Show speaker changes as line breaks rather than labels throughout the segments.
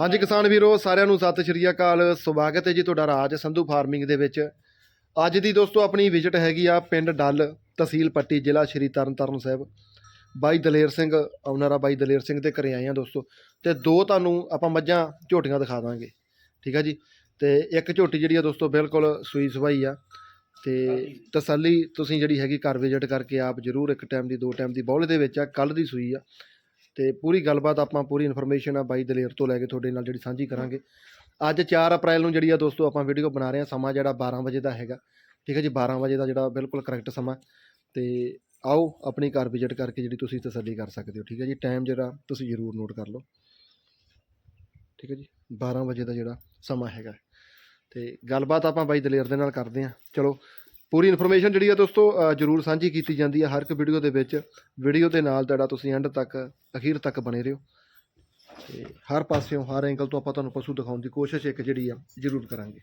ਹਾਂਜੀ ਕਿਸਾਨ ਵੀਰੋ, ਸਾਰਿਆਂ ਨੂੰ ਸਤਿ ਸ਼੍ਰੀ ਅਕਾਲ। ਸਵਾਗਤ ਹੈ ਜੀ ਤੁਹਾਡਾ ਰਾਜ ਸੰਧੂ ਫਾਰਮਿੰਗ ਦੇ ਵਿੱਚ। ਅੱਜ ਦੀ ਦੋਸਤੋ ਆਪਣੀ ਵਿਜ਼ਿਟ ਹੈਗੀ ਆ ਪਿੰਡ ਡੱਲ ਤਹਿਸੀਲ ਪੱਟੀ, ਜ਼ਿਲ੍ਹਾ ਸ਼੍ਰੀ ਤਰਨਤਾਰਨ ਸਾਹਿਬ। ਬਾਈ ਦਲੇਰ ਸਿੰਘ ਓਨਰ ਬਾਈ ਦਲੇਰ ਸਿੰਘ ਦੇ ਘਰੇ ਆਏ ਆ ਦੋਸਤੋ। ਤੇ ਦੋ ਤੁਹਾਨੂੰ ਆਪਾਂ ਮੱਝਾਂ, ਝੋਟੀਆਂ ਦਿਖਾ ਦਾਂਗੇ। ਠੀਕ ਆ ਜੀ? ਤੇ ਇੱਕ ਝੋਟੀ ਜਿਹੜੀ ਆ ਦੋਸਤੋ ਬਿਲਕੁਲ ਸੂਈ ਸਵਾਈ ਆ। ਤੇ ਤਸੱਲੀ ਤੁਸੀਂ ਜਿਹੜੀ ਹੈਗੀ ਘਰ ਵਿਜ਼ਿਟ ਕਰਕੇ ਆਪ ਜਰੂਰ ਇੱਕ ਟਾਈਮ ਦੀ, ਦੋ ਟਾਈਮ ਦੀ ਬੌਲੇ ਦੇ ਵਿੱਚ ਆ ਕੱਲ ਦੀ ਸੂਈ ਆ। ਤੇ ਪੂਰੀ ਗੱਲਬਾਤ ਆਪਾਂ, ਪੂਰੀ ਇਨਫੋਰਮੇਸ਼ਨ ਆ ਬਾਈ ਦਲੇਰ ਤੋਂ ਲੈ ਕੇ ਤੁਹਾਡੇ ਨਾਲ ਜਿਹੜੀ ਸਾਂਝੀ ਕਰਾਂਗੇ। ਅੱਜ 4 ਅਪ੍ਰੈਲ ਨੂੰ ਜਿਹੜੀ ਆ ਦੋਸਤੋ, ਆਪਾਂ ਵੀਡੀਓ ਬਣਾ ਰਹੇ ਹਾਂ ਸਮਾਂ ਜਿਹੜਾ 12 ਵਜੇ ਦਾ ਹੈਗਾ। ਠੀਕ ਹੈ ਜੀ 12 ਵਜੇ ਦਾ ਜਿਹੜਾ ਬਿਲਕੁਲ ਕਰੈਕਟ ਸਮਾਂ। ਤੇ ਆਓ, ਆਪਣੀ ਘਰ ਵਿਜ਼ਿਟ ਕਰਕੇ ਜਿਹੜੀ ਤੁਸੀਂ ਤਸੱਲੀ ਕਰ ਸਕਦੇ ਹੋ। ਠੀਕ ਹੈ ਜੀ ਟਾਈਮ ਜਿਹੜਾ ਤੁਸੀਂ ਜ਼ਰੂਰ ਨੋਟ ਕਰ ਲਓ। ਠੀਕ ਹੈ ਜੀ 12 ਵਜੇ ਦਾ ਜਿਹੜਾ ਸਮਾਂ ਹੈਗਾ। ਤੇ ਗੱਲਬਾਤ ਆਪਾਂ ਬਾਈ ਦਲੇਰ ਦੇ ਨਾਲ ਕਰਦੇ ਹਾਂ ਚਲੋ ਪੂਰੀ ਇਨਫੋਰਮੇਸ਼ਨ ਜਿਹੜੀ ਆ ਦੋਸਤੋ ਜ਼ਰੂਰ ਸਾਂਝੀ ਕੀਤੀ ਜਾਂਦੀ ਹੈ ਹਰ ਇੱਕ ਵੀਡੀਓ ਦੇ ਵਿੱਚ। ਵੀਡੀਓ ਦੇ ਨਾਲ ਜਿਹੜਾ ਤੁਸੀਂ ਐਂਡ ਤੱਕ ਅਖੀਰ ਤੱਕ ਬਣੇ ਰਹੋ। ਤੇ ਹਰ ਪਾਸਿਓਂ ਹਰ ਐਂਗਲ ਤੋਂ ਆਪਾਂ ਤੁਹਾਨੂੰ ਪਸ਼ੂ ਦਿਖਾਉਣ ਦੀ ਕੋਸ਼ਿਸ਼ ਇੱਕ ਜਿਹੜੀ ਆ ਜ਼ਰੂਰ ਕਰਾਂਗੇ।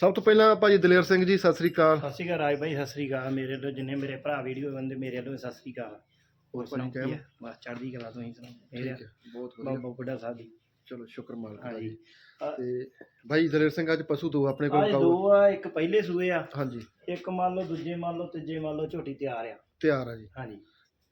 ਸਭ ਤੋਂ ਪਹਿਲਾਂ ਭਾਜੀ ਦਲੇਰ ਸਿੰਘ ਜੀ ਸਤਿ ਸ੍ਰੀ ਅਕਾਲ।
ਸਤਿ ਸ਼੍ਰੀ ਅਕਾਲ ਰਾਜ ਭਾਈ ਸਤਿ ਸ਼੍ਰੀ ਅਕਾਲ। ਮੇਰੇ ਵੱਲੋਂ ਜਿੰਨੇ ਮੇਰੇ ਭਰਾ ਵੀਡੀਓ ਬੰਦੇ ਮੇਰੇ ਵੱਲੋਂ ਸਤਿ ਸ਼੍ਰੀ ਅਕਾਲ। ਹੋਰ ਸੁਣਾਓ ਬਸ ਚੜ੍ਹਦੀ ਕਲਾ ਤੋਂ ਹੀ ਸੁਣਾਓ।
ਬਹੁਤ ਵਧੀਆ।
ਬੁੱਢਾ ਸਾਹਿਬ ਦੀ
ਚਲੋ ਸ਼ੁਕਰ ਮਾਲਕ ਦਾ
ਹਾਂਜੀ।
ਜੀ ਤੇ ਭਾਈ ਦਲੇਰ ਸਿੰਘ ਅੱਜ ਪਸ਼ੂ ਦੋ ਆਪਣੇ ਕੋਲ ਕਾਉ
ਦੋ ਆ ਇੱਕ ਪਹਿਲੇ ਸੂਏ ਆ।
ਹਾਂਜੀ।
ਇੱਕ ਮੰਨ ਲਓ ਦੂਜੇ ਮੰਨ ਲਓ ਤੀਜੇ ਮੰਨ ਲਓ ਝੋਟੀ ਤਿਆਰ ਆ।
ਤਿਆਰ ਆ ਜੀ।
ਹਾਂਜੀ।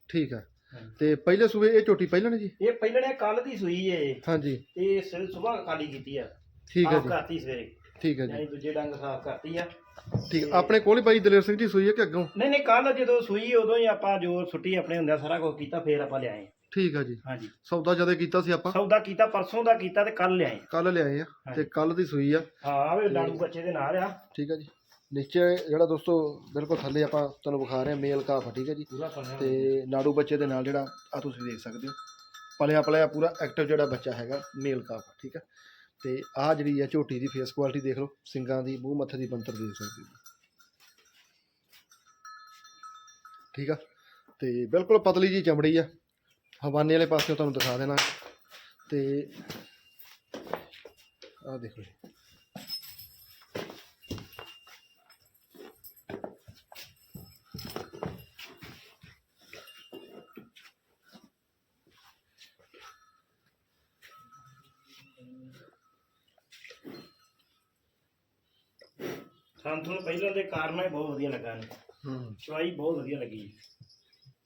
ਠੀਕ ਹੈ
ਹਾਂਜੀ।
ਤੇ ਪਹਿਲੇ ਸੂਬੇ ਇਹ ਝੋਟੀ ਪਹਿਲਾਂ ਨੇ ਜੀ?
ਇਹ ਪਹਿਲਣੇ ਕੱਲ ਦੀ ਸੂਈ ਏ।
ਹਾਂਜੀ।
ਇਹ ਸਵੇਰ ਖਾਲੀ ਕੀਤੀ ਆ।
ਠੀਕ ਹੈ
ਸਾਫ਼
ਜੀ।
ਕਰਤੀ ਸਵੇਰੇ।
ਠੀਕ ਹੈ ਜੀ।
ਯਾਨੀ ਦੂਜੇ ਡੰਗ ਸਾਫ਼ ਕਰਤੀ ਆ।
ਠੀਕ ਹੈ। ਆਪਣੇ ਕੋਲ ਹੀ ਭਾਈ ਦਲੇਰ ਸਿੰਘ ਜੀ ਸੂਈ ਹੈ ਕਿ ਅੱਗੋਂ?
ਨਹੀਂ ਨਹੀਂ ਕੱਲ ਜਦੋਂ ਸੂਈ ਉਦੋਂ ਹੀ ਆਪਾਂ ਜੋ ਛੁੱਟੀ ਆਪਣੇ ਹੁੰਦਿਆ ਸਾਰਾ ਕੁਝ ਕੀਤਾ ਫੇਰ ਆਪਾਂ ਲਿਆਏ
ਠੀਕ ਹੈ ਜੀ।
ਹਾਂਜੀ।
ਸੌਦਾ ਜਦੇ ਕੀਤਾ ਸੀ ਆਪਾਂ?
ਸੌਦਾ ਕੀਤਾ ਪਰਸੋਂ ਦਾ ਕੀਤਾ ਤੇ ਕੱਲ ਲਿਆਏ
ਕੱਲ ਲਿਆਏ ਆ ਤੇ
ਹਾਂਜੀ।
ਕੱਲ ਦੀ ਸੂਈ ਆ।
ਹਾਂ ਆਵੇ ਡਾੜੂ ਬੱਚੇ ਦੇ ਨਾਲ ਆ।
ਠੀਕ ਹੈ ਜੀ। ਨੀਚੇ ਜਿਹੜਾ ਦੋਸਤੋ ਬਿਲਕੁਲ ਥੱਲੇ ਆਪਾਂ ਤੁਹਾਨੂੰ ਵਿਖਾ ਰਹੇ ਹਾਂ ਮੇਲ ਕਾਫ ਆ ਠੀਕ ਹੈ ਜੀ।
ਪੂਰਾ
ਤੇ ਨਾੜੂ ਬੱਚੇ ਦੇ ਨਾਲ ਜਿਹੜਾ ਆ ਤੁਸੀਂ ਦੇਖ ਸਕਦੇ ਹੋ। ਪਲਿਆ ਪਲਿਆ ਪੂਰਾ ਐਕਟਿਵ ਜਿਹੜਾ ਬੱਚਾ ਹੈਗਾ ਮੇਲ ਕਾਫ ਠੀਕ ਹੈ ਤੇ ਆ ਜਿਹੜੀ ਆ ਝੋਟੀ ਦੀ ਫੇਸ ਕੁਆਲਿਟੀ ਦੇਖ ਲਓ ਸਿੰਗਾਂ ਦੀ ਮੂੰਹ ਮੱਥੇ ਦੀ ਬੰਤਰ ਦੇਖ ਸਕਦੇ ਹੋ। ਠੀਕ ਆ? ਤੇ ਬਿਲਕੁਲ ਪਤਲੀ ਜੀ ਚਮੜੀ ਆ। ਹਵਾਨੇ ਵਾਲੇ ਪਾਸੇ ਤੁਹਾਨੂੰ ਦਿਖਾ ਦੇਣਾ। ਤੇ ਆ ਦੇਖੋ ਜੀ।
ਸਾਨੂੰ ਤੁਹਾਨੂੰ ਪਹਿਲਾਂ ਦੇ ਕਾਰਨ ਹੀ ਬਹੁਤ ਵਧੀਆ ਲੱਗਾ ਨੇ।
ਹੂੰ।
ਚਵਾਈ ਬਹੁਤ ਵਧੀਆ ਲੱਗੀ।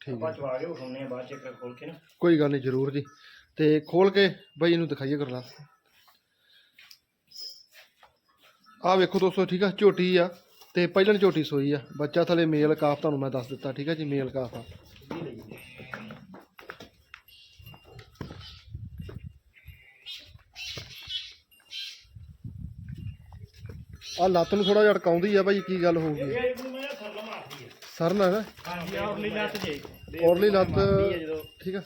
ਆਪਾਂ
ਹੈ
ਚਵਾ ਕੇ ਵਿਖਾਉਂਦੇ ਆ ਬਾਅਦ ਚ ਇੱਕ ਖੋਲ ਕੇ ਨਾ।
ਕੋਈ ਗੱਲ ਨਹੀਂ ਜ਼ਰੂਰ ਜੀ। ਤੇ ਖੋਲ ਕੇ ਬਈ ਇਹਨੂੰ ਦਿਖਾਈਏ ਕਰਲਾ ਆ ਵੇਖੋ ਦੋਸਤੋ ਠੀਕ ਆ ਝੋਟੀ ਆ। ਤੇ ਪਹਿਲਣ ਝੋਟੀ ਸੋਈ ਆ। ਬੱਚਾ ਥਲੇ ਮੇਲ ਕਾਫ ਤੁਹਾਨੂੰ ਮੈਂ ਦੱਸ ਦਿੱਤਾ ਠੀਕ ਆ ਜੀ ਮੇਲ ਕਾਫ ਆ। ਆ ਲੱਤ ਨੂੰ ਥੋੜਾ ਜਿਹਾ ਅਟਕਾਉਂਦੀ ਆ ਬਾਈ ਕੀ ਗੱਲ ਹੋਊਗੀ ਹੈ ਨਾ
ਔਰਲੀ ਲੱਤ ਜੇ
ਔਰਲੀ ਠੀਕ ਆ।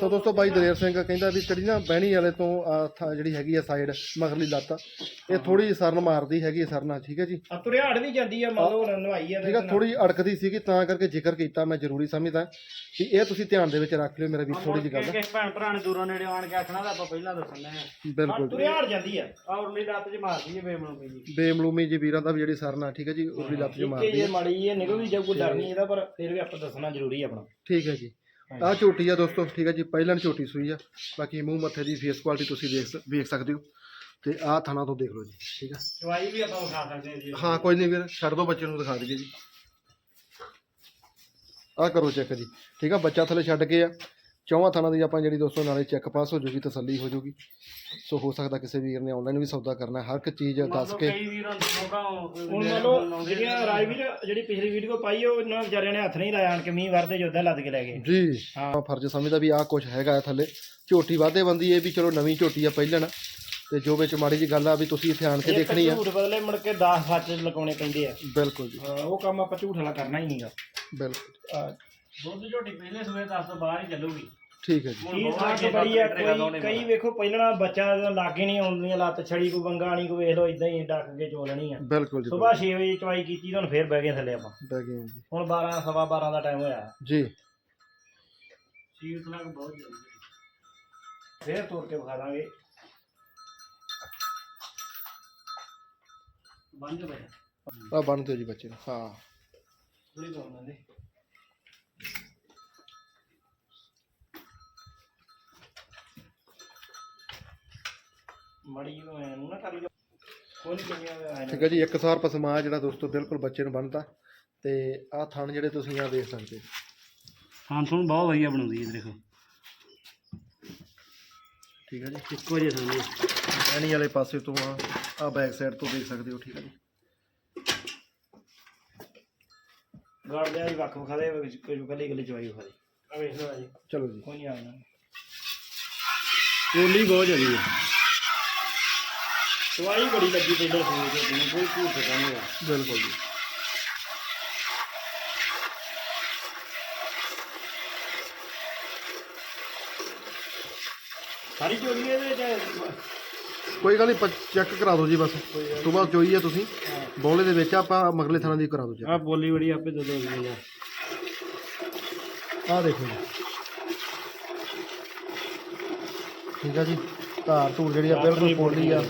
ਸੋ ਦੋਸਤੋ ਬਾਈ ਦਲੇਰ ਸਿੰਘ ਕਹਿੰਦਾ ਵੀ ਜਿਹੜੀ ਨਾ ਬਹਿਣੀ ਵਾਲੇ ਤੋਂ ਆਹ ਥਾਂ ਜਿਹੜੀ ਹੈਗੀ ਆ ਸਾਈਡ ਮਗਰਲੀ ਲੱਤ। ਇਹ ਥੋੜੀ ਜਿਹੀ ਸਰਨ ਮਾਰਦੀ ਹੈਗੀ ਆ ਸਰਨਾ ਠੀਕ ਹੈ ਜੀ?
ਆ ਤੁਰਿਆੜ ਵੀ ਜਾਂਦੀ ਆ ਮੰਨ ਲਓ ਨਵਾਈ ਆ
ਠੀਕ ਆ ਥੋੜੀ ਜਿਹੀ ਅੜਕਦੀ ਸੀਗੀ ਤਾਂ ਕਰਕੇ ਜ਼ਿਕਰ ਕੀਤਾ ਮੈਂ ਜ਼ਰੂਰੀ ਸਮਝਦਾ। ਕਿ ਇਹ ਤੁਸੀਂ ਧਿਆਨ ਦੇ ਵਿੱਚ ਰੱਖ ਲਿਓ ਮੇਰਾ ਵੀ ਥੋੜੀ ਜਿਹੀ ਗੱਲ
ਕਿਸੇ ਭੈਣ ਭਰਾ ਨੇ ਦੂਰੋਂ ਨੇੜੇ ਆਣ ਕੇ ਆਖਣਾ ਤਾਂ ਆਪਾਂ ਪਹਿਲਾਂ ਦੱਸਣਾ ਹੈ
ਬਿਲਕੁਲ ਜੀ।
ਤੁਰਿਆੜ ਜਾਂਦੀ ਆ।
ਔਰਲੀ ਲੱਤ 'ਚ ਮਾਰਦੀ ਹੈ ਪਈ ਜੀ।
ਬੇਮਲੂਮੀ ਜੀ ਵੀਰਾਂ ਦਾ ਵੀ ਜਿਹੜੀ ਸਰਨਾ ਠੀਕ ਹੈ ਜੀ ਉਰਲੀ ਲੱਤ ਜੋ ਮਾਰਦੀ
ਇਹ
ਹੈ
ਮਾੜੀ ਇਹ ਨਿਕਲ ਵੀ ਜਾਊ ਕੋਈ ਡਰ ਨਹੀਂ ਇਹਦਾ ਪਰ ਫਿਰ ਵੀ ਆਪਾਂ ਦੱਸਣਾ ਜ਼ਰੂਰੀ ਆ ਆਪਣਾ।
ਠੀਕ ਹੈ ਜੀ। ਆਹ ਝੋਟੀ ਆ ਦੋਸਤੋ ਠੀਕ ਹੈ ਜੀ। ਪਹਿਲਾਂ ਝੋਟੀ ਸੂਈ ਆ। ਬਾਕੀ ਮੂੰਹ ਮੱਥੇ ਦੀ ਫੇਸ ਕੁਆਲਿਟੀ ਤੁਸੀਂ ਦੇਖ ਸ- ਵੇਖ ਸਕਦੇ ਹੋ। ਤੇ ਆਹ ਥਾਣਾ ਤੋਂ ਦੇਖ ਲਓ ਜੀ। ਠੀਕ ਹੈ
ਚਵਾਈ ਵੀ ਆਪਾਂ ਵਿਖਾ ਸਕਦੇ ਹਾਂ ਜੀ।
ਹਾਂ ਕੋਈ ਨਹੀਂ ਵੀਰ ਛੱਡ ਦਿਓ ਬੱਚੇ ਨੂੰ ਦਿਖਾ ਦਈਏ ਜੀ। ਆਹ ਕਰੋ ਚੈੱਕ ਜੀ। ਠੀਕ ਆ ਬੱਚਾ ਥੱਲੇ ਛੱਡ ਕੇ ਆ। ਚੌਵਾਂ ਥਾਣਾ ਦੀ ਆਪਾਂ ਜਿਹੜੀ ਦੋਸਤੋ ਨਾਲੇ ਚੈੱਕ ਪਾਸ ਹੋ ਜੂਗੀ ਤਸੱਲੀ ਹੋ ਜੂਗੀ। ਸੋ ਹੋ ਸਕਦਾ ਕਿਸੇ ਵੀਰ ਨੇ ਆਨਲਾਈਨ ਵੀ ਸੌਦਾ ਕਰਨਾ ਹਰ ਇੱਕ ਚੀਜ਼ ਦੱਸ ਕੇ
ਕਈ ਵੀਰ ਹੁੰਦੇ ਮੋਗਾ
ਹੁਣ ਮੰਨ ਲਓ ਜਿਹੜੀਆਂ ਰਾਜਵੀਰ ਜਿਹੜੀ ਪਿਛਲੀ ਵੀਡੀਓ ਪਾਈ ਉਹ ਇਹਨਾਂ ਵਿਚਾਰਿਆਂ ਨੇ ਹੱਥ ਨਹੀਂ ਲਾਇਆ ਆਣ ਕੇ ਮੀਂਹ ਵਰਦੇ ਜੋਦਾਂ ਲੱਦ ਕੇ ਲੈ ਗਏ।
ਜੀ
ਹਾਂ।
ਫਰਜ਼ ਸਮਝਦਾ ਵੀ ਆਹ ਕੁਝ ਹੈਗਾ ਥੱਲੇ। ਝੋਟੀ ਵਾਧੇ ਬੰਦੀ ਇਹ ਵੀ ਚਲੋ ਨਵੀਂ ਝੋਟੀ ਆ ਪਹਿਲਣ। ਤੇ ਜੋ ਵਿੱਚ ਮਾੜੀ ਜੀ ਗੱਲ ਆ ਵੀ ਤੁਸੀਂ ਇੱਥੇ ਆਣ ਕੇ ਦੇਖਣੀ ਆ।
ਝੂਠ ਬਦਲੇ ਮੁੜ ਕੇ 10 ਸੱਚ ਲਗਾਉਣੇ ਪੈਂਦੇ ਆ।
ਬਿਲਕੁਲ ਜੀ।
ਉਹ ਕੰਮ ਆਪਾਂ ਝੂਠ ਵਾਲਾ ਕਰਨਾ ਹੀ ਨਹੀਂਗਾ
ਬਿਲਕੁਲ।
ਦੁੱਧ ਝੋਟੀ ਪਹਿਲੇ ਸੂਏ 10 ਤੋਂ ਬਾਹਰ ਹੀ ਚੱਲੂਗੀ।
ਠੀਕ ਹੈ ਜੀ।
ਕੀ ਸਾਕ ਬੜੀ ਆ ਕੋਈ ਕਈ ਵੇਖੋ ਪਹਿਲਾਂ ਬੱਚਾ ਲਾਗੇ ਨਹੀਂ ਆਉਂਦੀਆਂ ਲੱਤ ਛੜੀ ਕੋ ਵੰਗਾ ਨਹੀਂ ਕੋ ਵੇਖ ਲਓ ਇਦਾਂ ਹੀ ਡੱਕ ਕੇ ਚੋਲਣੀ ਆ।
ਬਿਲਕੁਲ ਜੀ
ਸਵੇਰ 6 ਵਜੇ ਚਵਾਈ ਕੀਤੀ ਤਾਂ ਹੁਣ ਫੇਰ ਬਹਿ ਗਏ ਥੱਲੇ ਆਪਾਂ।
ਬੈ ਗਏ ਜੀ।
ਹੁਣ 12 ਸਵਾ 12 ਦਾ ਟਾਈਮ ਹੋਇਆ।
ਜੀ।
ਸੀਟ ਲੱਗ ਬਹੁਤ ਜਲਦੀ
ਫੇਰ ਤੋੜ ਕੇ ਵਿਖਾ ਦਾਂਗੇ।
ਬੰਦ ਹੋ
ਆ ਬੰਨ ਦਿਓ ਜੀ ਬੱਚੇ ਨੂੰ ਹਾਂ।
ਥੋੜੀ ਲਾਉਣਾ ਦੇ ਮੜੀ ਨੂੰ ਐ ਨੂੰ ਨਾ ਕਰ ਲਿਓ ਕੋਈ ਨਹੀਂ ਕਿੰਨੀਆਂ ਆਏ
ਠੀਕ ਹੈ ਜੀ ਇੱਕ ਸਾਰ ਪਸਮਾ ਜਿਹੜਾ ਦੋਸਤੋ ਬਿਲਕੁਲ ਬੱਚੇ ਨੂੰ ਬਣਦਾ। ਤੇ ਆਹ ਥਣ ਜਿਹੜੇ ਤੁਸੀਂ ਆ ਦੇਖ ਸਕਦੇ।
ਹਾਂ ਤੁਹਾਨੂੰ ਬਹੁਤ ਵਧੀਆ ਬਣਾਉਂਦੀ ਹੈ ਦੇਖੋ।
ਠੀਕ ਹੈ ਜੀ।
ਇੱਕੋ ਜਿਹੇ ਸਾਹਮਣੇ
ਐਣੀ ਵਾਲੇ ਪਾਸੇ ਤੋਂ ਆ ਆ ਬੈਕ ਸਾਈਡ ਤੋਂ ਦੇਖ ਸਕਦੇ ਹੋ ਠੀਕ ਹੈ ਜੀ।
ਗਾੜ ਦੇ ਆਈ ਵੱਖ ਵਿਖਾ ਦੇ ਕੋਈ ਕੱਲੀ ਕੱਲੀ ਚਵਾਈ ਵਿਖਾ ਦੇ ਆ ਵੇਖ ਲਓ ਜੀ।
ਚਲੋ ਜੀ।
ਕੋਈ ਨਹੀਂ ਆਣਾ
ਕੋਲੀ ਬਹੁਤ ਜ਼ਿਆਦੀ ਹੈ।
ਚਵਾਈ ਬੜੀ ਲੱਗੀ ਪਹਿਲਾਂ ਸੂਏ ਦੇ ਦਿਨ ਕੋਈ ਝੂਠ ਨਹੀਂ ਹੈਗਾ।
ਬਿਲਕੁਲ ਜੀ।
ਸਾਰੀ ਚੋਰੀ ਇਹਦੇ ਚ?
ਕੋਈ ਗੱਲ ਨਹੀਂ ਚੈੱਕ ਕਰਾ ਦਿਓ ਜੀ ਬਸ। ਸੁਬਾਹ ਚੋਈ ਹੈ ਤੁਸੀਂ। ਬੋਲੇ ਦੇ ਵਿੱਚ ਆਪਾਂ ਮਗਲੇ ਥਾਣਾ ਦੀ ਕਰਾ ਦਿਓ ਜੀ
ਆ ਬੋਲੀ ਬੜੀ ਆਪੇ ਦੋ ਦੋ ਗਈਆਂ
ਆਹ ਦੇਖੋ ਜੀ। ਠੀਕ ਹੈ ਜੀ। ਧਾਰ ਧੂਰ ਜਿਹੜੀ ਆ ਬਿਲਕੁਲ ਪੋਲੀ ਆ।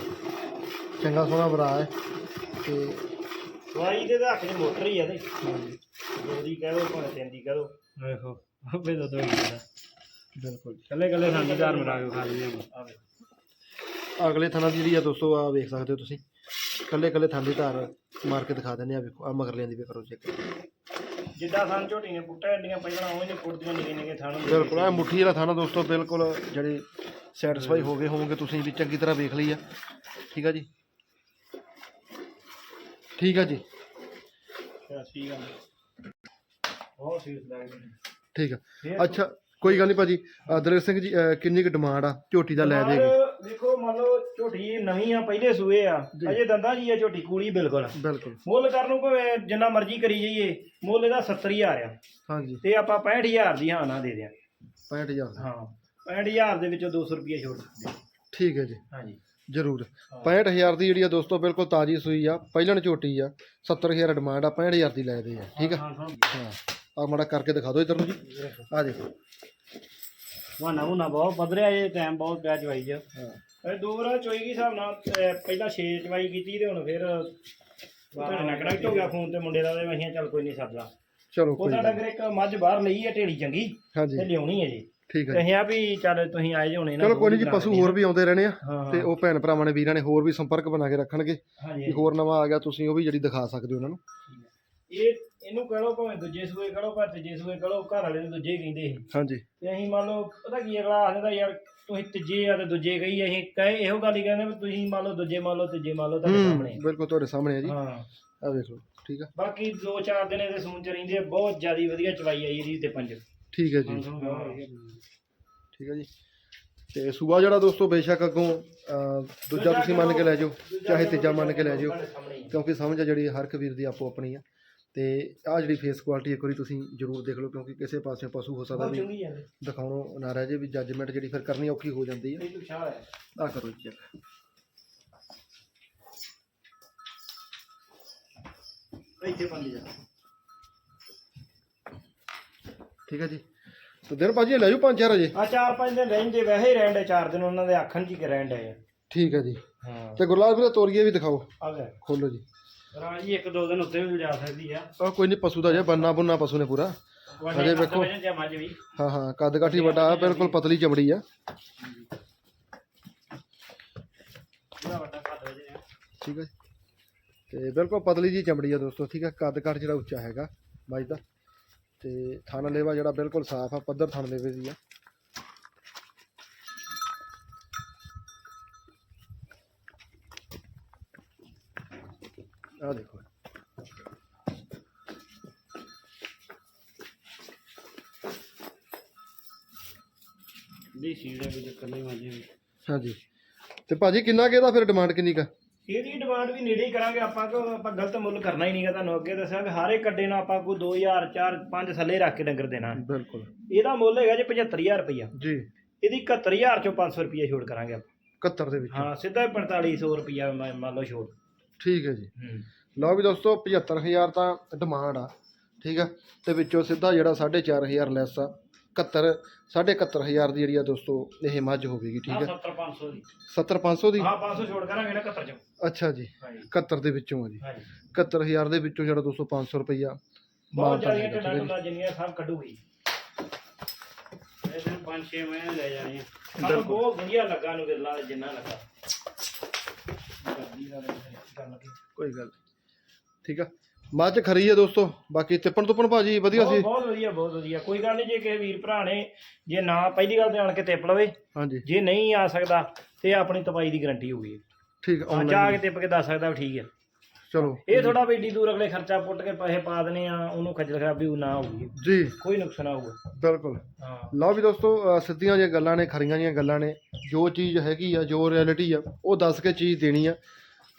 ਚੰਗਾ ਸੋਹਣਾ ਬਰਾ ਹੈ ਤੇ
ਚਵਾਈ ਦੇ ਤਾਂ ਹੱਥ 'ਚ ਮੋਟਰ ਹੀ ਆ ਤੇ। ਦੋ ਦੀ ਕਹਿ ਦੋ ਭਾਵੇਂ ਤਿੰਨ ਦੀ ਕਹਿ ਦੋ
ਵੇਖੋ ਆਪੇ ਦੋ ਦੋ ਗਈਆਂ
ਬਿਲਕੁਲ।
ਕੱਲੇ ਕੱਲੇ ਸਾਡੀ ਧਾਰ ਮਿਲਾ ਕੇ ਖਾ ਲਈਆਂ
ਆ ਵੇਖ।
ਅਗਲੇ ਥਾਣਾ ਦੀ ਜਿਹੜੀ ਆ ਦੋਸਤੋ ਆ ਵੇਖ ਸਕਦੇ ਹੋ ਤੁਸੀਂ। ਕੱਲੇ ਕੱਲੇ ਥਾਂ ਦੀ ਧਾਰ ਮਾਰ ਕੇ ਦਿਖਾ ਦਿੰਦੇ ਆ ਵੇਖੋ ਆ ਮਗਰਲਿਆਂ ਦੀ ਵੀ ਕਰੋ ਚੈੱਕ
ਜਿੱਦਾਂ ਸਾਨੂੰ ਝੋਟੀ ਨੇ ਪੁੱਟਾ ਇੰਡੀਆਂ ਪਹਿਲਾਂ ਉਹ ਨੇ ਪੁੱਟਦੀਆਂ ਨਿੱਕੇ ਨਿੱਕੇ ਥਾਣ ਹੁੰਦੇ
ਬਿਲਕੁਲ ਆ ਮੁੱਠੀ ਵਾਲਾ ਥਾਣਾ ਦੋਸਤੋ ਬਿਲਕੁਲ ਜਿਹੜੇ ਸੈਟੀਸਫਾਈ ਹੋ ਗਏ ਹੋਵੋਗੇ ਤੁਸੀਂ ਵੀ ਚੰਗੀ ਤਰ੍ਹਾਂ ਵੇਖ ਲਈ ਆ। ਠੀਕ ਆ ਜੀ? ਠੀਕ ਆ ਜੀ।
ਠੀਕ ਆ। ਬਹੁਤ ਸੀਰੀਅਸ ਲੱਗਦਾ
ਠੀਕ ਆ। ਅੱਛਾ ਕੋਈ ਗੱਲ ਨਹੀਂ ਭਾਜੀ। ਅ, ਦਲੇਰ ਸਿੰਘ ਜੀ ਕਿੰਨੀ ਕੁ ਡਿਮਾਂਡ ਆ? ਝੋਟੀ ਦਾ ਲੈ ਦੇਗੀ।
ਦੇਖੋ ਮੰਨ ਲਓ ਝੋਟੀ ਨਵੀਂ ਆ ਪਹਿਲੇ ਸੂਏ ਆ।
ਜੀ।
ਅਜੇ ਦੰਦਾਂ ਜੀ ਆ ਝੋਟੀ ਕੂੜੀ ਬਿਲਕੁਲ।
ਬਿਲਕੁਲ।
ਮੁੱਲ ਕਰਨ ਨੂੰ ਭਾਵੇਂ ਜਿੰਨਾ ਮਰਜ਼ੀ ਕਰੀ ਜਾਈਏ ਮੁੱਲ ਇਹਦਾ 70000 ਆ।
ਹਾਂਜੀ।
ਤੇ ਆਪਾਂ 65000 ਦੀ ਹਾਂ ਨਾ ਦੇ ਦਿਆਂਗੇ।
65000 ਦਾ
ਹਾਂ 65000 ਦੇ ਵਿੱਚੋਂ 200 ਰੁਪਏ ਛੋੜ ਦਿੰਦੇ
ਠੀਕ ਹੈ ਜੀ।
ਹਾਂਜੀ।
ਜ਼ਰੂਰ। 65000 ਦੀ ਜਿਹੜੀ ਆ ਦੋਸਤੋ ਬਿਲਕੁਲ ਤਾਜੀ ਸੂਈ ਆ। ਪਹਿਲਣ ਝੋਟੀ ਆ। 70000 ਡਿਮਾਂਡ ਆ 65000 ਦੀ ਲੈ ਦੇ ਆ ਠੀਕ ਆ?
ਹਾਂ
ਆ ਮਾੜਾ ਕਰਕੇ ਦਿਖਾ ਦਿਓ ਇਧਰ ਨੂੰ ਜੀ। ਆ ਦੇਖੋ
ਵਾਨਾ ਮੁਨਾ ਬਹੁਤ ਵੱਧ ਰਿਹਾ ਇਹ ਟਾਈਮ ਬਹੁਤ ਪਿਆ ਚਵਾਈ ਚ।
ਹਾਂ।
ਇਹ ਦੋ ਵਾਰ ਚੋਈ ਕੀ ਹਿਸਾਬ ਨਾਲ ਅਹ ਪਹਿਲਾਂ 6 ਚਵਾਈ ਕੀਤੀ ਤੇ ਹੁਣ ਫਿਰ ਤੁਹਾਡੇ ਨਾਲ ਕਨੈਕਟ ਹੋ ਗਿਆ ਫੋਨ ਤੇ ਮੁੰਡੇ ਦਾ ਤੇ ਕਿਹਾ ਚੱਲ ਕੋਈ ਨਹੀਂ ਸੱਦ ਲਾ
ਚਲੋ ਕੋਈ
ਉਹਦਾ ਡੰਗਰ ਇੱਕ ਮੱਝ ਬਾਹਰ ਲਈ ਹੈ ਢੇੜੀ ਚੰਗੀ।
ਹਾਂਜੀ।
ਤੇ ਲਿਆਉਣੀ ਹੈ ਜੀ।
ਠੀਕ ਹੈ
ਅਸੀਂ ਆ ਵੀ ਚੱਲ ਤੁਸੀਂ ਆਏ ਜੇ ਹੋਣੇ ਨਾ
ਚਲੋ ਕੋਈ ਨਹੀਂ ਜੀ ਪਸ਼ੂ ਹੋਰ ਵੀ ਆਉਂਦੇ ਰਹਿਣੇ ਆ
ਹਾਂ
ਤੇ ਉਹ ਭੈਣ ਭਰਾਵਾਂ ਨੇ ਵੀਰਾਂ ਨੇ ਹੋਰ ਵੀ ਸੰਪਰਕ ਬਣਾ ਕੇ ਰੱਖਣਗੇ
ਹਾਂਜੀ
ਹੋਰ ਨਵਾਂ ਆ ਗਿਆ ਤੁਸੀਂ ਉਹ ਵੀ ਜਿਹੜੀ ਦਿਖਾ ਸਕਦੇ ਹੋ ਉਹਨਾਂ ਨੂੰ।
ਇਹ ਇਹਨੂੰ ਕਹੋ ਭਾਵੇਂ ਦੂਜੇ ਸੂਏ ਕਹੋ ਪਰ ਤੀਜੇ ਸੂਏ ਕਹੋ ਘਰ ਵਾਲੇ ਨੂੰ ਦੂਜੇ ਹੀ ਕਹਿੰਦੇ ਸੀ।
ਹਾਂਜੀ।
ਤੇ ਅਸੀਂ ਮੰਨ ਲਓ ਪਤਾ ਕੀ ਅਗਲਾ ਆਖਦਾ ਯਾਰ ਤੁਸੀਂ ਤੀਜੇ ਆ ਤੇ ਦੂਜੇ ਕਹੀ ਅਸੀਂ ਕਹੇ ਇਹੋ ਗੱਲ ਹੀ ਕਹਿੰਦੇ ਵੀ ਤੁਸੀਂ ਮੰਨ ਲਓ ਦੂਜੇ ਮੰਨ ਲਓ ਤੀਜੇ ਮੰਨ ਲਓ ਤੁਹਾਡੇ ਸਾਹਮਣੇ।
ਹੂੰ ਬਿਲਕੁਲ ਤੁਹਾਡੇ ਸਾਹਮਣੇ ਆ ਜੀ।
ਹਾਂ।
ਆ ਦੇਖ ਲਓ ਠੀਕ ਆ।
ਬਾਕੀ 2-4 ਦਿਨ ਇਹਦੇ ਸੂਣ ਚ ਰਹਿੰਦੇ ਆ, ਬਹੁਤ ਜ਼ਿਆਦੀ ਵਧੀਆ ਚਵਾਈ ਆਈ ਇਹਦੀ ਤੇ ਪੰਜ।
ਠੀਕ ਹੈ ਜੀ। ਠੀਕ ਹੈ ਜੀ। ਤੇ ਸੂਆ ਜਿਹੜਾ ਦੋਸਤੋ ਬੇਸ਼ੱਕ ਅੱਗੋਂ ਦੂਜਾ ਤੁਸੀਂ ਮੰਨ ਕੇ ਲੈ ਜਾਓ ਚਾਹੇ ਤੀਜਾ ਮੰਨ ਕੇ ਲੈ ਜਾਓ। ਕਿਉਂਕਿ ਸਮਝ ਆ ਜਿਹੜੀ ਹਰ ਇੱਕ ਵੀਰ ਦੀ ਆਪੋ ਆਪਣੀ ਆ। ਤੇ ਆ ਜਿਹੜੀ ਫੇਸ ਕੁਆਲਿਟੀ ਇੱਕ ਵਾਰੀ ਤੁਸੀਂ ਜ਼ਰੂਰ ਦੇਖ ਲਓ ਕਿਉਂਕਿ ਕਿਸੇ ਪਾਸੇ ਪਸ਼ੂ ਹੋ ਸਕਦਾ ਵੀ ਦਿਖਾਉਣੋਂ ਨਾ ਰਹਿ ਜੇ ਵੀ ਜੱਜਮੈਂਟ ਜਿਹੜੀ ਫਿਰ ਕਰਨੀ ਔਖੀ ਹੋ ਜਾਂਦੀ ਹੈ। ਆ ਕਰੋ ਜੀ ਚੈੱਕ
ਇੱਥੇ ਪੰਜ ਜਾ
ਠੀਕ ਹੈ ਜੀ। ਤੇ ਦਿਨ ਭਾਜੀ ਲੈ ਜਾਓ ਪੰਜ ਚਾਰ ਅਜੇ
ਆ ਚਾਰ ਪੰਜ ਦਿਨ ਰਹਿੰਦੇ ਵੈਸੇ ਹੀ ਰਹਿੰਦੇ ਚਾਰ ਦਿਨ ਉਹਨਾਂ ਦੇ ਆਖਣ ਚ ਹੀ ਰਹਿਣ ਡਏ ਆ।
ਠੀਕ ਹੈ ਜੀ।
ਹਾਂ।
ਤੇ ਗੁਰਲਾਲ ਵੀਰੇ ਤੋਰੀਏ ਵੀ ਦਿਖਾਓ।
ਆ ਗਏ
ਖੋਲੋ ਜੀ।
ਰਾਜੀ ਇੱਕ ਦੋ ਦਿਨ ਉੱਤੇ ਵੀ ਜਾ ਸਕਦੀ ਆ।
ਆ ਕੋਈ ਨਹੀਂ ਪਸ਼ੂ ਦਾ ਜੇ ਬੰਨਾ ਬੁੰਨਾ ਪਸ਼ੂ ਨੇ ਪੂਰਾ। ਅਜੇ ਵੇਖੋ।
ਜਾਂ
ਹਾਂ ਹਾਂ ਕੱਦ ਕਾਠੀ ਵੱਡਾ ਆ ਬਿਲਕੁਲ ਪਤਲੀ ਚਮੜੀ ਆ।
ਪੂਰਾ ਵੱਡਾ ਕੱਦ ਵਜੇ ਆ
ਠੀਕ ਹੈ ਜੀ। ਤੇ ਬਿਲਕੁਲ ਪਤਲੀ ਜੀ ਚਮੜੀ ਆ ਦੋਸਤੋ ਠੀਕ ਹੈ। ਕੱਦ ਕਾਠ ਜਿਹੜਾ ਉੱਚਾ ਹੈਗਾ ਬਾਈ ਦਾ। ਤੇ ਥਣ ਲੇਵਾ ਜਿਹੜਾ ਬਿਲਕੁਲ ਸਾਫ਼ ਆ ਪੱਧਰ ਥਣ ਲੇਵੇ ਦੀ ਆ। ਆ ਦੇਖੋ।
ਦੀ ਸੀੜੇ ਵਿੱਚ ਕੱਲੇ ਵੀ
ਹਾਂਜੀ। ਤੇ ਭਾਜੀ ਕਿੰਨਾ ਕੁ ਇਹਦਾ ਫਿਰ ਡਿਮਾਂਡ ਕਿੰਨੀ ਕਾ
ਇਹਦੀ ਡਿਮਾਂਡ ਵੀ ਨੇੜੇ ਹੀ ਕਰਾਂਗੇ ਆਪਾਂ ਕਿਉਂ ਆਪਾਂ ਗਲਤ ਮੁੱਲ ਕਰਨਾ ਹੀ ਨਹੀਂਗਾ ਤੁਹਾਨੂੰ ਅੱਗੇ ਦੱਸਿਆ ਵੀ ਹਰ ਇੱਕ ਅੱਡੇ ਨਾਲ ਆਪਾਂ ਕੋਈ 2000 4 5 ਥੱਲੇ ਰੱਖ ਕੇ ਡੰਗਰ ਦੇਣਾ।
ਬਿਲਕੁਲ।
ਇਹਦਾ ਮੁੱਲ ਹੈਗਾ ਜੀ 75000 ਰੁਪਇਆ
ਜੀ।
ਇਹਦੀ 71000 ਚੋਂ 500 ਰੁਪਇਆ ਛੋੜ ਕਰਾਂਗੇ ਆਪਾਂ।
71 ਦੇ ਵਿੱਚ।
ਹਾਂ ਸਿੱਧਾ ਹੀ 4500 ਰੁਪਇਆ ਮੰਨ ਲਓ ਛੋੜ
ਠੀਕ ਹੈ ਜੀ। ਲਓ ਵੀ ਦੋਸਤੋ 75000 ਤਾਂ ਡਿਮਾਂਡ ਆ। ਠੀਕ ਆ? ਤੇ ਵਿੱਚੋਂ ਸਿੱਧਾ ਜਿਹੜਾ 4500 ਲੈਸ ਆ। 71 71500 ਦੀ ਜਿਹੜੀ ਆ ਦੋਸਤੋ ਇਹ ਮੱਝ ਹੋਵੇਗੀ ਠੀਕ ਆ
70500 ਦੀ।
70500 ਦੀ?
ਹਾਂ 500 ਛੋੜ ਕਰਾਂਗੇ ਨਾ 71 ਚੋਂ।
ਅੱਛਾ ਜੀ
ਹਾਂਜੀ।
71 ਦੇ ਵਿੱਚੋਂ ਆ ਜੀ।
ਹਾਂਜੀ।
71000 ਦੇ ਵਿੱਚੋਂ ਜਿਹੜਾ ਦੋਸਤੋ 500 ਰੁਪਈਆ
ਬਹੁਤ
ਹੈ
ਢੁੱਲਾਂ ਜਿੰਨੀਆਂ ਸਭ ਕੱਢੂਗੀ।
ਇਹ ਦਿਨ 5-6 ਮਹੀਨੇ ਲੈ ਜਾਣੇ ਆ।
ਬਹੁਤ ਵਧੀਆ ਲੱਗਾ ਨੂੰ ਗਿਰਲਾ ਜਿੰਨਾ ਲੱਗਾ। ਗੱਲ
ਕੋਈ ਗੱਲ। ਠੀਕ ਆ? ਮੱਝ ਖਰੀ ਆ ਦੋਸਤੋ ਬਾਕੀ ਤਿੱਪਣ ਤੁੱਪਣ ਭਾਜੀ ਵਧੀਆ ਸੀ।
ਬਹੁਤ ਵਧੀਆ ਬਹੁਤ ਵਧੀਆ। ਕੋਈ ਗੱਲ ਨਹੀਂ ਜੇ ਕਿਸੇ ਵੀਰ ਭਰਾ ਨੇ ਜੇ ਨਾ ਪਹਿਲੀ ਗੱਲ ਤੇ ਆਣ ਕੇ ਤਿੱਪ ਲਵੇ।
ਹਾਂਜੀ।
ਜੇ ਨਹੀਂ ਆ ਸਕਦਾ ਤੇ ਆਪਣੀ ਤਪਾਈ ਦੀ ਗਾਰੰਟੀ ਹੋਊਗੀ
ਠੀਕ
ਆ ਜਾ
ਆਨਲਾਈਨ
ਕੇ ਤਿੱਪ ਕੇ ਦੱਸ ਸਕਦਾ ਵੀ ਠੀਕ ਹੈ।
ਚਲੋ।
ਇਹ ਥੋੜਾ ਵੀ ਏਡੀ ਦੂਰ ਅਗਲੇ ਖਰਚਾ ਪੁੱਟ ਕੇ ਪੈਸੇ ਪਾ ਦਨੇ ਆ ਉਹਨੂੰ ਖੱਜਲ ਖਰਾਬੀ ਨਾ ਹੋਊਗੀ।
ਜੀ।
ਕੋਈ ਨੁਕਸਾਨ ਆਊਗਾ
ਬਿਲਕੁਲ।
ਹਾਂ।
ਲਓ ਵੀ ਦੋਸਤੋ ਅ, ਸਿੱਧੀਆਂ ਜਿਹੀਆਂ ਗੱਲਾਂ ਨੇ ਖਰੀਆਂ ਜਿਹੀਆਂ ਗੱਲਾਂ ਨੇ ਜੋ ਚੀਜ਼ ਹੈਗੀ ਆ ਜੋ ਰਿਐਲਿਟੀ ਆ ਉਹ ਦੱਸ ਕੇ ਚੀਜ਼ ਦੇਣੀ ਆ।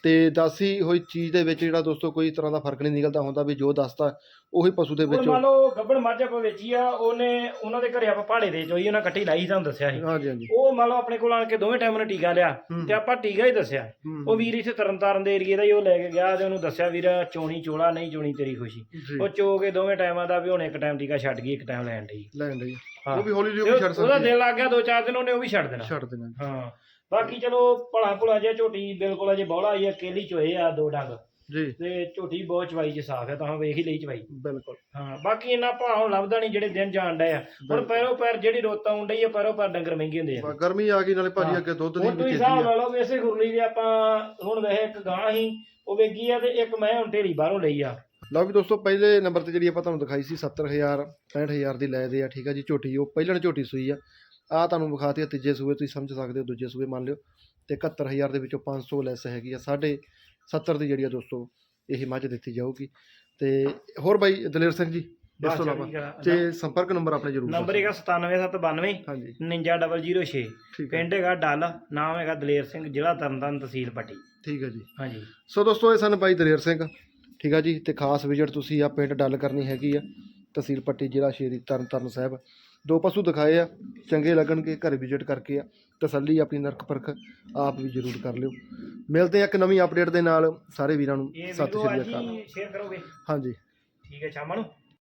ਤੇ ਦੱਸੀ ਹੋਈ ਚੀਜ਼ ਦੇ ਵਿੱਚ ਜਿਹੜਾ ਦੋਸਤੋ ਕੋਈ ਤਰ੍ਹਾਂ ਦਾ ਫ਼ਰਕ ਨਹੀਂ ਨਿਕਲਦਾ ਹੁੰਦਾ ਵੀ ਜੋ ਦੱਸਦਾ ਉਹੀ ਪਸ਼ੂ ਦੇ
ਹੁਣ
ਵਿੱਚ
ਮੰਨ ਲਓ ਗੱਬੜ ਮੱਝ ਆਪਾਂ ਵੇਚੀ ਆ ਉਹਨੇ ਉਹਨਾਂ ਦੇ ਘਰੇ ਆਪਾਂ ਪਹਾੜੇ ਦੇ ਚੋਈ ਉਹਨਾਂ ਕੱਟੀ ਲਾਈ ਤੁਹਾਨੂੰ ਦੱਸਿਆ ਸੀ।
ਹਾਂਜੀ ਹਾਂਜੀ।
ਉਹ ਮੰਨ ਲਓ ਆਪਣੇ ਕੋਲ ਆਣ ਕੇ ਦੋਵੇਂ ਟਾਈਮ ਨੇ ਟੀਕਾ ਲਿਆ
ਹੂੰ।
ਤੇ ਆਪਾਂ ਟੀਕਾ ਹੀ ਦੱਸਿਆ।
ਹੂੰ,
ਉਹ ਵੀਰ ਇੱਥੇ ਤਰਨਤਾਰਨ ਦੇ ਏਰੀਏ ਦਾ ਹੀ ਉਹ ਲੈ ਕੇ ਗਿਆ ਤੇ ਉਹਨੂੰ ਦੱਸਿਆ ਵੀਰ ਚੋਣੀ ਚੋਲਾ ਨਹੀਂ ਚੋਣੀ ਤੇਰੀ ਖੁਸ਼ੀ।
ਜੀ।
ਉਹ ਚੋ ਕੇ ਦੋਵੇਂ ਟਾਈਮਾਂ ਦਾ ਵੀ ਹੁਣ ਇੱਕ ਟਾਈਮ ਟੀਕਾ ਛੱਡ ਗਈ ਇੱਕ ਟਾਈਮ ਲੈਣ ਡਈ।
ਲੈਣ
ਹਾਂ।
ਉਹ ਵੀ ਹੌਲੀ ਹੌਲੀ ਉਹ ਵੀ ਛੱਡ
ਉਹਦਾ
ਸਕਦੀ
ਦਿਲ ਲੱਗ ਗਿਆ ਦੋ ਚਾਰ ਦਿਨ ਉਹਨੇ ਉਹ ਵੀ ਛੱਡ ਦੇਣਾ।
ਛੱਡ ਦੇਣਾ।
ਹਾਂ। ਬਾਕੀ ਚਲੋ ਭਲਾ ਭੁਲਾ ਜਿਹਾ ਝੋਟੀ ਬਿਲਕੁਲ ਅਜੇ ਬੌਲਾ ਆਈ ਆ ਕੇਲੀ ਚੋਏ ਆ ਦੋ ਡੰਗ।
ਜੀ।
ਤੇ ਝੋਟੀ ਬਹੁਤ ਚਵਾਈ ਚ ਸਾਫ਼ ਹੈ ਤਾਂ ਵੇਖ ਹੀ ਲਈ ਚਵਾਈ।
ਬਿਲਕੁਲ।
ਹਾਂ ਬਾਕੀ ਇੰਨਾ ਭਾਅ ਹੁਣ ਲੱਭਦਾ ਨਹੀਂ ਜਿਹੜੇ ਦਿਨ ਜਾਣ ਡਏ ਆ। ਹੁਣ ਪੈਰੋ ਪੈਰ ਜਿਹੜੀ ਰੋਤਾ ਡਈ ਆ ਪੈਰੋ ਪੈਰ ਡੰਗਰ ਮਹਿੰਗੇ ਹੁੰਦੇ ਆ।
ਗਰਮੀ ਆ ਗਈ ਨਾਲੇ ਭਾਜੀ। ਅੱਗੇ ਦੁੱਧ ਵੀ
ਤੁਸੀਂ ਹਿਸਾਬ
ਆ।
ਲਾ ਲਓ ਵੀ ਇਸੇ ਗੁਰਲੀ ਦੇ ਆਪਾਂ ਹੁਣ ਵੈਸੇ ਇੱਕ ਗਾਂ ਹੀ ਉਹ ਵੇਗੀ ਆ ਤੇ ਇੱਕ ਮੈਂ ਹੁਣ ਢੇਰੀ ਬਾਹਰੋਂ ਲਈ ਆ।
ਲਓ ਵੀ ਦੋਸਤੋ ਪਹਿਲੇ ਨੰਬਰ ਤੇ ਜਿਹੜੀ ਆਪਾਂ ਤੁਹਾਨੂੰ ਦਿਖਾਈ ਸੀ 70000 65000 ਦੀ ਲੈ ਦੇ ਆ ਠੀਕ ਆ ਜੀ ਝੋਟੀ ਉਹ ਪਹਿਲਣ ਝੋਟੀ ਸੂਈ ਆ। ਆ ਤੁਹਾਨੂੰ ਵਿਖਾਤੀ ਆ ਤੀਜੇ ਸੂਏ ਤੁਸੀਂ ਸਮਝ ਸਕਦੇ ਹੋ ਦੂਜੇ ਸੂਏ ਮੰਨ ਲਿਓ। ਤੇ 71000 ਦੇ ਵਿੱਚੋਂ 500 ਲੈਸ ਹੈਗੀ ਆ ਸਾਢੇ 70 ਦੀ ਜਿਹੜੀ ਆ ਦੋਸਤੋ ਇਹ ਮੱਝ ਦਿੱਤੀ ਜਾਊਗੀ। ਤੇ ਹੋਰ ਬਾਈ ਦਲੇਰ ਸਿੰਘ ਜੀ ਇਸ ਤੋਂ ਇਲਾਵਾ ਤੇ ਸੰਪਰਕ ਨੰਬਰ ਆਪਣੇ ਜ਼ਰੂਰ
ਨੰਬਰ ਹੈਗਾ 97792
ਹਾਂਜੀ।
99006
ਠੀਕ ਹੈ
ਪਿੰਡ ਹੈਗਾ ਡੱਲ ਨਾਮ ਹੈਗਾ ਦਲੇਰ ਸਿੰਘ ਜ਼ਿਲ੍ਹਾ ਤਰਨਤਾਰਨ ਤਹਿਸੀਲ ਪੱਟੀ।
ਠੀਕ ਹੈ ਜੀ।
ਹਾਂਜੀ।
ਸੋ ਦੋਸਤੋ ਇਹ ਸਨ ਬਾਈ ਦਲੇਰ ਸਿੰਘ। ਠੀਕ ਆ ਜੀ ਤੇ ਖਾਸ ਵਿਜ਼ਿਟ ਤੁਸੀਂ ਆ ਪਿੰਡ ਡੱਲ ਕਰਨੀ ਹੈਗੀ ਆ ਤਹਿਸੀਲ ਪੱਟੀ ਜ਼ਿਲ੍ਹਾ ਸ਼੍ਰੀ ਤਰਨਤਾਰਨ ਸਾਹਿਬ। ਦੋ ਪਸ਼ੂ ਦਿਖਾਏ ਆ ਚੰਗੇ ਲੱਗਣਗੇ ਘਰ ਵਿਜ਼ਿਟ ਕਰਕੇ ਆ ਤਸੱਲੀ ਆਪਣੀ ਨਰਕ ਪਰਖ ਆਪ ਵੀ ਜ਼ਰੂਰ ਕਰ ਲਿਓ। ਮਿਲਦੇ ਆ ਇੱਕ ਨਵੀਂ ਅਪਡੇਟ ਦੇ ਨਾਲ ਸਾਰੇ ਵੀਰਾਂ ਨੂੰ ਸਤਿ ਸ਼੍ਰੀ ਅਕਾਲ
ਹੀ ਸ਼ੇਅਰ ਕਰੋਗੇ?
ਹਾਂਜੀ।
ਠੀਕ ਹੈ ਸ਼ਾਮਾਂ ਨੂੰ?